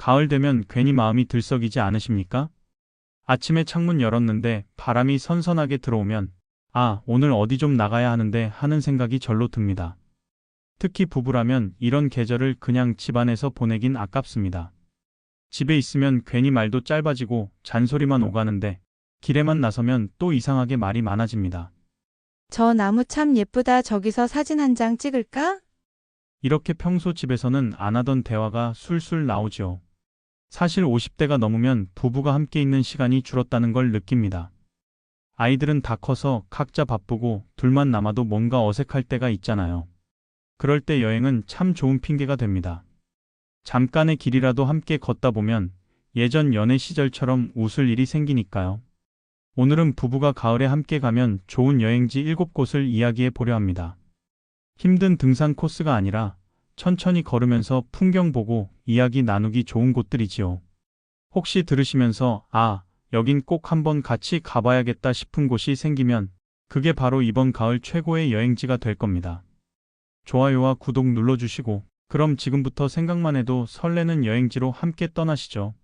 가을 되면 괜히 마음이 들썩이지 않으십니까? 아침에 창문 열었는데 바람이 선선하게 들어오면 아, 오늘 어디 좀 나가야 하는데 하는 생각이 절로 듭니다. 특히 부부라면 이런 계절을 그냥 집안에서 보내긴 아깝습니다. 집에 있으면 괜히 말도 짧아지고 잔소리만 오가는데 길에만 나서면 또 이상하게 말이 많아집니다. 저 나무 참 예쁘다. 저기서 사진 한 장 찍을까? 이렇게 평소 집에서는 안 하던 대화가 술술 나오죠. 사실 50대가 넘으면 부부가 함께 있는 시간이 줄었다는 걸 느낍니다. 아이들은 다 커서 각자 바쁘고 둘만 남아도 뭔가 어색할 때가 있잖아요. 그럴 때 여행은 참 좋은 핑계가 됩니다. 잠깐의 길이라도 함께 걷다 보면 예전 연애 시절처럼 웃을 일이 생기니까요. 오늘은 부부가 가을에 함께 가면 좋은 여행지 7곳을 이야기해 보려 합니다. 힘든 등산 코스가 아니라 천천히 걸으면서 풍경 보고 이야기 나누기 좋은 곳들이지요. 혹시 들으시면서 아, 여긴 꼭 한번 같이 가봐야겠다 싶은 곳이 생기면 그게 바로 이번 가을 최고의 여행지가 될 겁니다. 좋아요와 구독 눌러주시고 그럼 지금부터 생각만 해도 설레는 여행지로 함께 떠나시죠.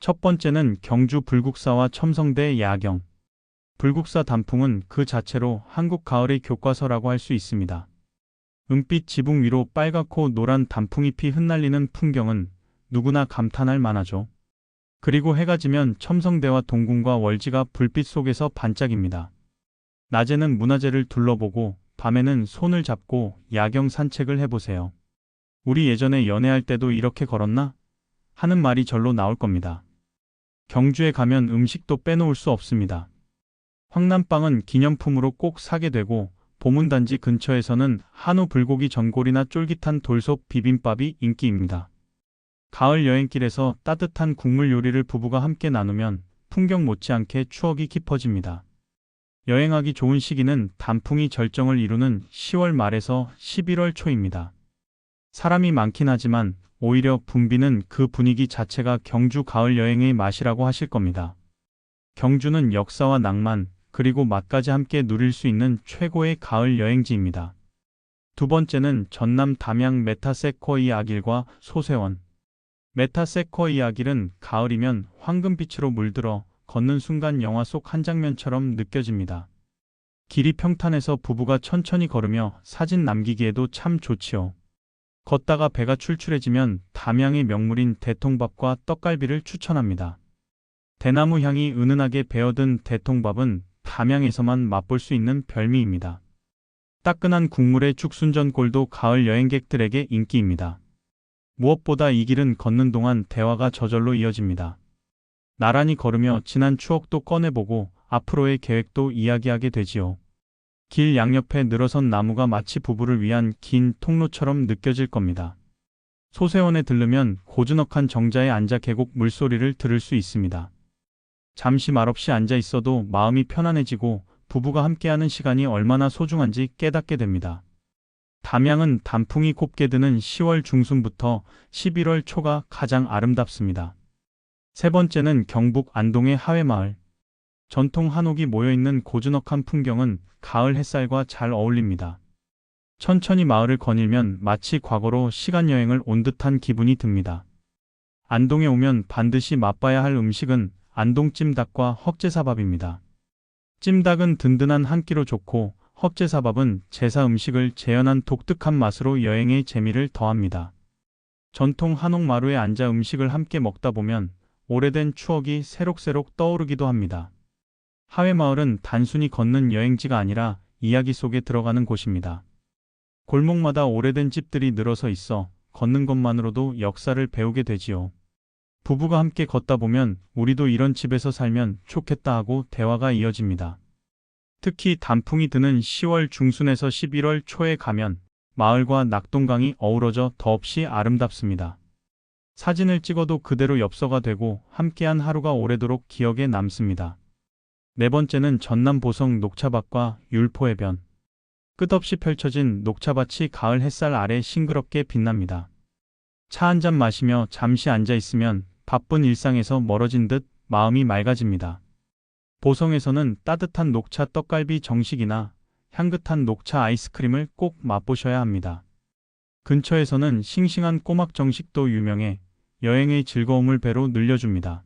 첫 번째는 경주 불국사와 첨성대 야경. 불국사 단풍은 그 자체로 한국 가을의 교과서라고 할 수 있습니다. 은빛 지붕 위로 빨갛고 노란 단풍잎이 흩날리는 풍경은 누구나 감탄할 만하죠. 그리고 해가 지면 첨성대와 동궁과 월지가 불빛 속에서 반짝입니다. 낮에는 문화재를 둘러보고 밤에는 손을 잡고 야경 산책을 해보세요. 우리 예전에 연애할 때도 이렇게 걸었나? 하는 말이 절로 나올 겁니다. 경주에 가면 음식도 빼놓을 수 없습니다. 황남빵은 기념품으로 꼭 사게 되고 보문단지 근처에서는 한우 불고기 전골이나 쫄깃한 돌솥 비빔밥이 인기입니다. 가을 여행길에서 따뜻한 국물 요리를 부부가 함께 나누면 풍경 못지않게 추억이 깊어집니다. 여행하기 좋은 시기는 단풍이 절정을 이루는 10월 말에서 11월 초입니다. 사람이 많긴 하지만 오히려 붐비는 그 분위기 자체가 경주 가을 여행의 맛이라고 하실 겁니다. 경주는 역사와 낭만, 그리고 맛까지 함께 누릴 수 있는 최고의 가을 여행지입니다. 두 번째는 전남 담양 메타세코이 아길과 소세원. 메타세코이 아길은 가을이면 황금빛으로 물들어 걷는 순간 영화 속 한 장면처럼 느껴집니다. 길이 평탄해서 부부가 천천히 걸으며 사진 남기기에도 참 좋지요. 걷다가 배가 출출해지면 담양의 명물인 대통밥과 떡갈비를 추천합니다. 대나무 향이 은은하게 배어든 대통밥은 담양에서만 맛볼 수 있는 별미입니다. 따끈한 국물의 죽순전골도 가을 여행객들에게 인기입니다. 무엇보다 이 길은 걷는 동안 대화가 저절로 이어집니다. 나란히 걸으며 지난 추억도 꺼내보고 앞으로의 계획도 이야기하게 되지요. 길 양옆에 늘어선 나무가 마치 부부를 위한 긴 통로처럼 느껴질 겁니다. 소세원에 들르면 고즈넉한 정자에 앉아 계곡 물소리를 들을 수 있습니다. 잠시 말없이 앉아 있어도 마음이 편안해지고 부부가 함께하는 시간이 얼마나 소중한지 깨닫게 됩니다. 담양은 단풍이 곱게 드는 10월 중순부터 11월 초가 가장 아름답습니다. 세 번째는 경북 안동의 하회마을. 전통 한옥이 모여있는 고즈넉한 풍경은 가을 햇살과 잘 어울립니다. 천천히 마을을 거닐면 마치 과거로 시간여행을 온 듯한 기분이 듭니다. 안동에 오면 반드시 맛봐야 할 음식은 안동찜닭과 헛제사밥입니다. 찜닭은 든든한 한 끼로 좋고 헛제사밥은 제사 음식을 재현한 독특한 맛으로 여행의 재미를 더합니다. 전통 한옥 마루에 앉아 음식을 함께 먹다 보면 오래된 추억이 새록새록 떠오르기도 합니다. 하회마을은 단순히 걷는 여행지가 아니라 이야기 속에 들어가는 곳입니다. 골목마다 오래된 집들이 늘어서 있어 걷는 것만으로도 역사를 배우게 되지요. 부부가 함께 걷다 보면 우리도 이런 집에서 살면 좋겠다 하고 대화가 이어집니다. 특히 단풍이 드는 10월 중순에서 11월 초에 가면 마을과 낙동강이 어우러져 더없이 아름답습니다. 사진을 찍어도 그대로 엽서가 되고 함께한 하루가 오래도록 기억에 남습니다. 네 번째는 전남 보성 녹차밭과 율포해변. 끝없이 펼쳐진 녹차밭이 가을 햇살 아래 싱그럽게 빛납니다. 차 한 잔 마시며 잠시 앉아 있으면 바쁜 일상에서 멀어진 듯 마음이 맑아집니다. 보성에서는 따뜻한 녹차 떡갈비 정식이나 향긋한 녹차 아이스크림을 꼭 맛보셔야 합니다. 근처에서는 싱싱한 꼬막 정식도 유명해 여행의 즐거움을 배로 늘려줍니다.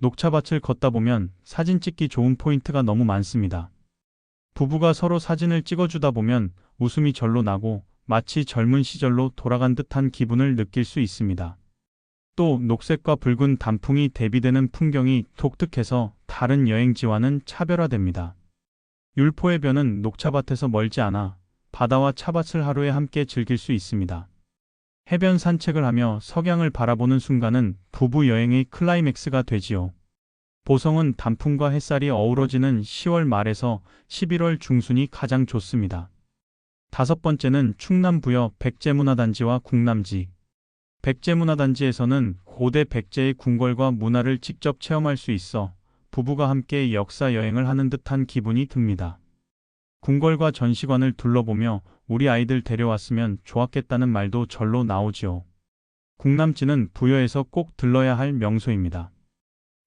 녹차밭을 걷다 보면 사진 찍기 좋은 포인트가 너무 많습니다. 부부가 서로 사진을 찍어주다 보면 웃음이 절로 나고 마치 젊은 시절로 돌아간 듯한 기분을 느낄 수 있습니다. 또 녹색과 붉은 단풍이 대비되는 풍경이 독특해서 다른 여행지와는 차별화됩니다. 율포의 벼는 녹차밭에서 멀지 않아 바다와 차밭을 하루에 함께 즐길 수 있습니다. 해변 산책을 하며 석양을 바라보는 순간은 부부 여행의 클라이맥스가 되지요. 보성은 단풍과 햇살이 어우러지는 10월 말에서 11월 중순이 가장 좋습니다. 다섯 번째는 충남 부여 백제문화단지와 궁남지. 백제문화단지에서는 고대 백제의 궁궐과 문화를 직접 체험할 수 있어 부부가 함께 역사 여행을 하는 듯한 기분이 듭니다. 궁궐과 전시관을 둘러보며 우리 아이들 데려왔으면 좋았겠다는 말도 절로 나오지요. 궁남지는 부여에서 꼭 들러야 할 명소입니다.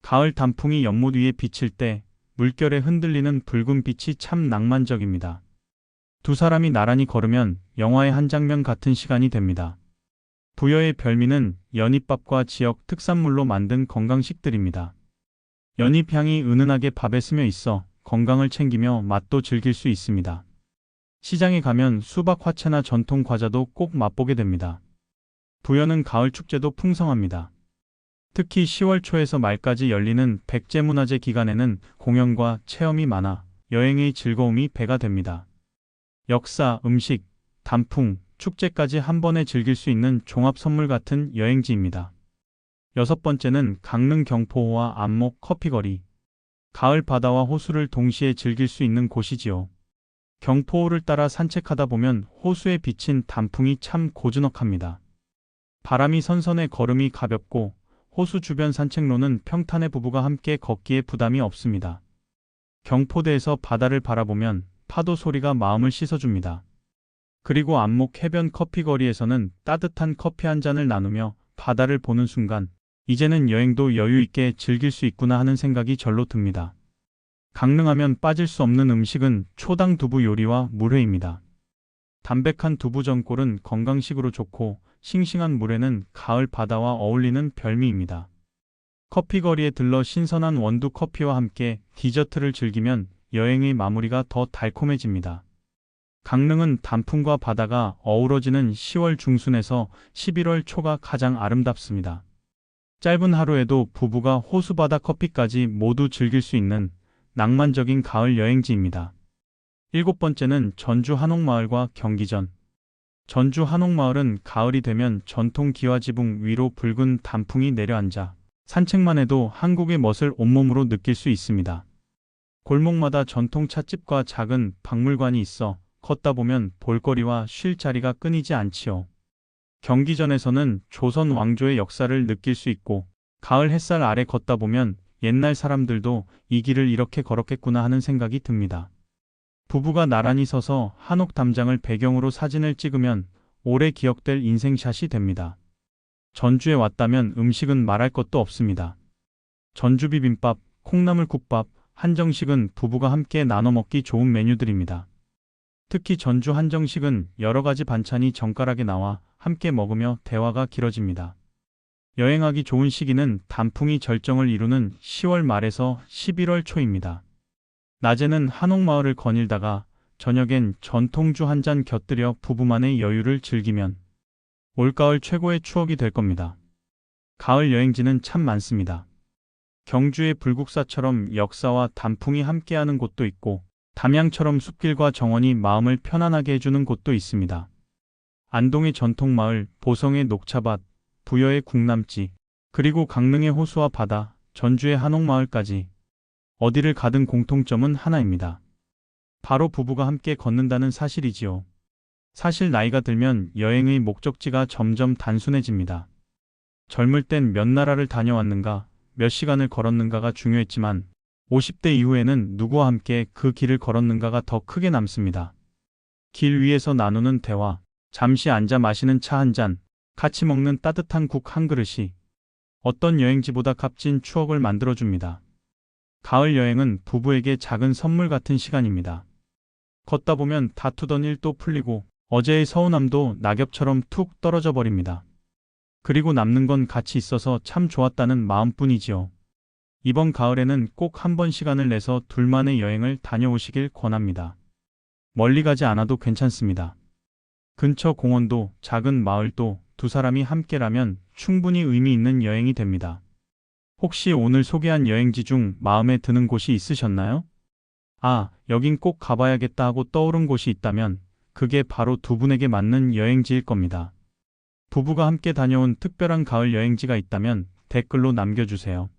가을 단풍이 연못 위에 비칠 때 물결에 흔들리는 붉은 빛이 참 낭만적입니다. 두 사람이 나란히 걸으면 영화의 한 장면 같은 시간이 됩니다. 부여의 별미는 연잎밥과 지역 특산물로 만든 건강식들입니다. 연잎향이 은은하게 밥에 스며 있어 건강을 챙기며 맛도 즐길 수 있습니다. 시장에 가면 수박 화채나 전통 과자도 꼭 맛보게 됩니다. 부여는 가을 축제도 풍성합니다. 특히 10월 초에서 말까지 열리는 백제문화제 기간에는 공연과 체험이 많아 여행의 즐거움이 배가 됩니다. 역사, 음식, 단풍, 축제까지 한 번에 즐길 수 있는 종합 선물 같은 여행지입니다. 여섯 번째는 강릉 경포호와 안목 커피거리. 가을 바다와 호수를 동시에 즐길 수 있는 곳이지요. 경포호를 따라 산책하다 보면 호수에 비친 단풍이 참 고즈넉합니다. 바람이 선선해 걸음이 가볍고 호수 주변 산책로는 평탄의 부부가 함께 걷기에 부담이 없습니다. 경포대에서 바다를 바라보면 파도 소리가 마음을 씻어줍니다. 그리고 안목 해변 커피거리에서는 따뜻한 커피 한 잔을 나누며 바다를 보는 순간 이제는 여행도 여유 있게 즐길 수 있구나 하는 생각이 절로 듭니다. 강릉하면 빠질 수 없는 음식은 초당 두부 요리와 물회입니다. 담백한 두부 전골은 건강식으로 좋고 싱싱한 물회는 가을 바다와 어울리는 별미입니다. 커피거리에 들러 신선한 원두 커피와 함께 디저트를 즐기면 여행의 마무리가 더 달콤해집니다. 강릉은 단풍과 바다가 어우러지는 10월 중순에서 11월 초가 가장 아름답습니다. 짧은 하루에도 부부가 호수바다 커피까지 모두 즐길 수 있는 낭만적인 가을 여행지입니다. 일곱 번째는 전주 한옥마을과 경기전. 전주 한옥마을은 가을이 되면 전통 기와 지붕 위로 붉은 단풍이 내려앉아 산책만 해도 한국의 멋을 온몸으로 느낄 수 있습니다. 골목마다 전통 찻집과 작은 박물관이 있어 걷다 보면 볼거리와 쉴 자리가 끊이지 않지요. 경기전에서는 조선 왕조의 역사를 느낄 수 있고 가을 햇살 아래 걷다 보면 옛날 사람들도 이 길을 이렇게 걸었겠구나 하는 생각이 듭니다. 부부가 나란히 서서 한옥 담장을 배경으로 사진을 찍으면 오래 기억될 인생샷이 됩니다. 전주에 왔다면 음식은 말할 것도 없습니다. 전주 비빔밥, 콩나물 국밥, 한정식은 부부가 함께 나눠 먹기 좋은 메뉴들입니다. 특히 전주 한정식은 여러 가지 반찬이 정갈하게 나와 함께 먹으며 대화가 길어집니다. 여행하기 좋은 시기는 단풍이 절정을 이루는 10월 말에서 11월 초입니다. 낮에는 한옥마을을 거닐다가 저녁엔 전통주 한 잔 곁들여 부부만의 여유를 즐기면 올가을 최고의 추억이 될 겁니다. 가을 여행지는 참 많습니다. 경주의 불국사처럼 역사와 단풍이 함께하는 곳도 있고 담양처럼 숲길과 정원이 마음을 편안하게 해주는 곳도 있습니다. 안동의 전통마을, 보성의 녹차밭, 부여의 궁남지, 그리고 강릉의 호수와 바다, 전주의 한옥마을까지 어디를 가든 공통점은 하나입니다. 바로 부부가 함께 걷는다는 사실이지요. 사실 나이가 들면 여행의 목적지가 점점 단순해집니다. 젊을 땐 몇 나라를 다녀왔는가, 몇 시간을 걸었는가가 중요했지만 50대 이후에는 누구와 함께 그 길을 걸었는가가 더 크게 남습니다. 길 위에서 나누는 대화, 잠시 앉아 마시는 차 한 잔, 같이 먹는 따뜻한 국 한 그릇이 어떤 여행지보다 값진 추억을 만들어줍니다. 가을 여행은 부부에게 작은 선물 같은 시간입니다. 걷다 보면 다투던 일도 풀리고 어제의 서운함도 낙엽처럼 툭 떨어져 버립니다. 그리고 남는 건 같이 있어서 참 좋았다는 마음뿐이지요. 이번 가을에는 꼭 한 번 시간을 내서 둘만의 여행을 다녀오시길 권합니다. 멀리 가지 않아도 괜찮습니다. 근처 공원도 작은 마을도 두 사람이 함께라면 충분히 의미 있는 여행이 됩니다. 혹시 오늘 소개한 여행지 중 마음에 드는 곳이 있으셨나요? 아, 여긴 꼭 가봐야겠다 하고 떠오른 곳이 있다면 그게 바로 두 분에게 맞는 여행지일 겁니다. 부부가 함께 다녀온 특별한 가을 여행지가 있다면 댓글로 남겨주세요.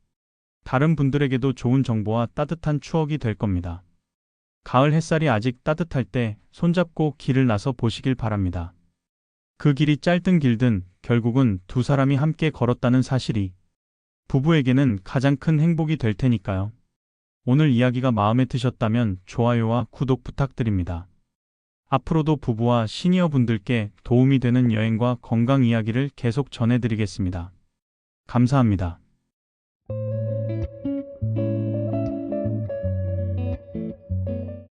다른 분들에게도 좋은 정보와 따뜻한 추억이 될 겁니다. 가을 햇살이 아직 따뜻할 때 손잡고 길을 나서 보시길 바랍니다. 그 길이 짧든 길든 결국은 두 사람이 함께 걸었다는 사실이 부부에게는 가장 큰 행복이 될 테니까요. 오늘 이야기가 마음에 드셨다면 좋아요와 구독 부탁드립니다. 앞으로도 부부와 시니어 분들께 도움이 되는 여행과 건강 이야기를 계속 전해드리겠습니다. 감사합니다.